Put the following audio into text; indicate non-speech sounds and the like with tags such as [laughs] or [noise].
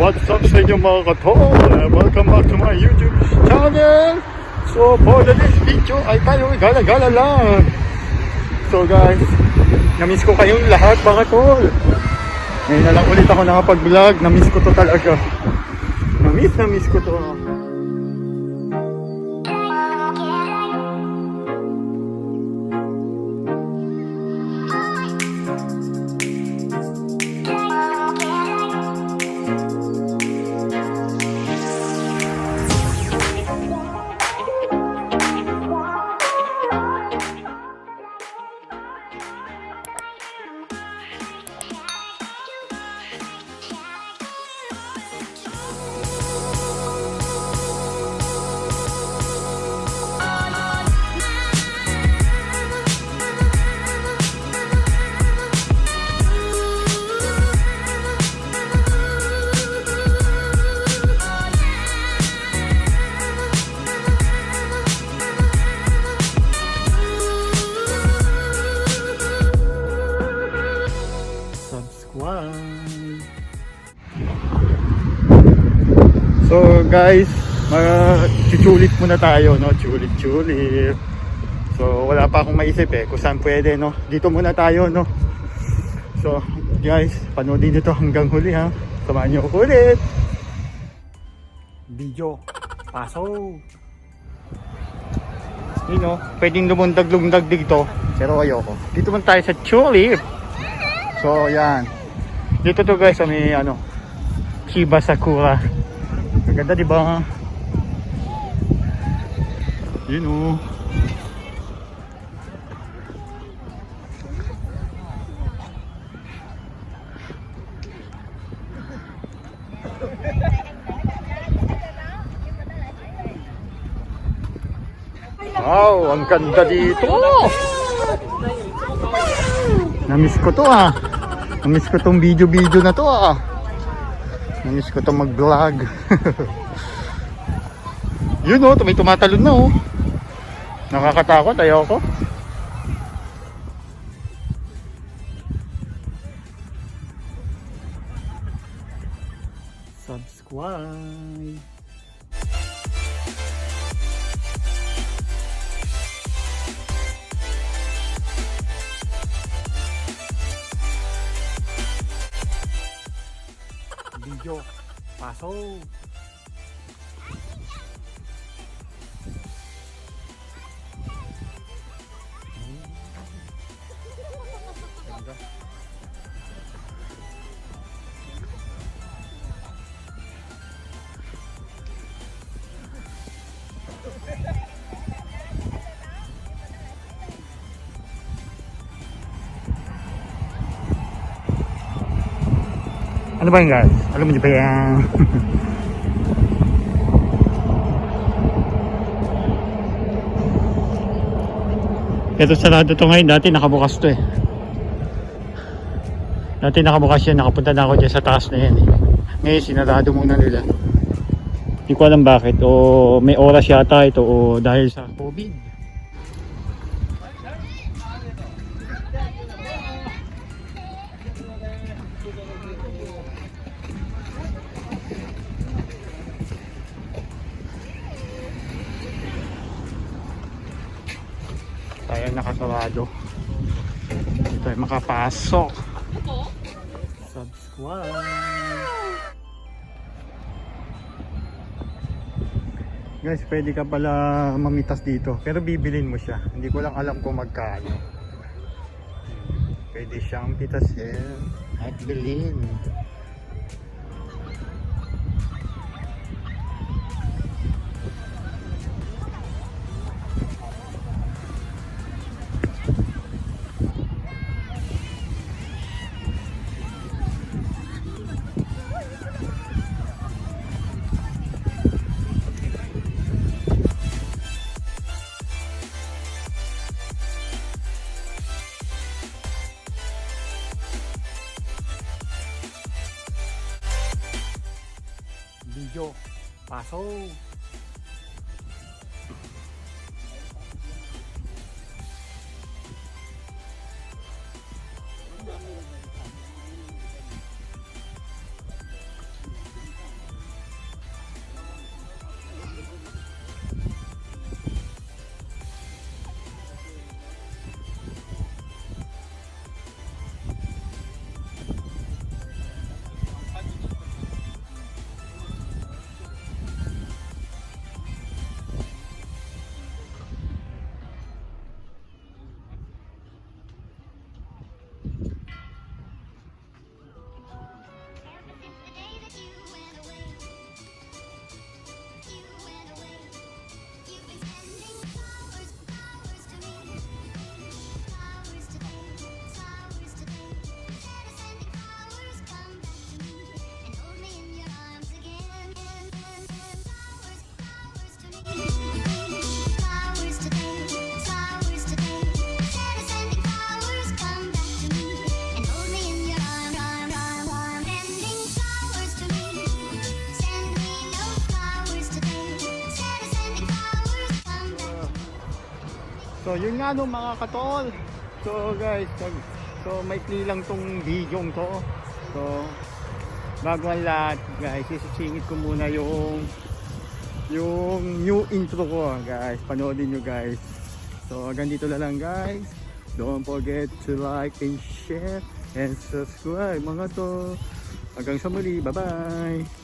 What's up sa inyo mga katol? Welcome back to my YouTube channel! So for the next video ay tayo gala-gala lang! So guys, namiss ko kayong lahat mga tol! Ngayon na lang ulit ako nakapag-vlog, namiss ko to talaga. Namiss, namiss ko to. Guys, mag-chuchulit muna tayo, no? Chulit-chulit. So wala pa akong maisip eh kung saan pwede, no? Dito muna tayo, no? So guys, panoodin nyo to hanggang huli ha. Samahan nyo ako ulit. Video. Paso. Yun no, pwedeng lumundag-lundag dito. Pero ayoko. Dito man tayo sa Tulip. So, yan. Dito to guys, may ano, Shiba Sakura. Ang ganda, di ba? Yun oh. Wow, ang ganda dito. Namiss ko to ah. Namiss ko tong video-video na to ah. Namiss ko tong mag-vlog. [laughs] Yun oh, may tumatalon na oh. Nakakatakot, ayoko. Subscribe. Paso. Ganda. Ano ba yun guys? Alam mo ba yan? [laughs] Ito sarado to ngayon. Dati nakabukas to eh. Dati nakabukas yan. Nakapunta na ako dyan sa taas na yan eh. Ngayon sinarado muna nila. Hindi ko alam bakit. O may oras yata ito o dahil sa COVID. Tayo nakasarado dito ay makapasok. Subscribe. Guys pwede ka pala mamitas dito. Pero bibilin mo siya. Hindi ko lang alam kung magkano. Pwede siyang pitasin. At bilhin video pasok So yun nga no mga katol. So guys, so, maikli lang tong video to. So bago ang lahat guys, isisingit ko muna yung yung new intro ko guys. Panoodin nyo guys. So hanggang dito lang guys. Don't forget to like and share and subscribe mga to. Hanggang sa muli. Bye bye.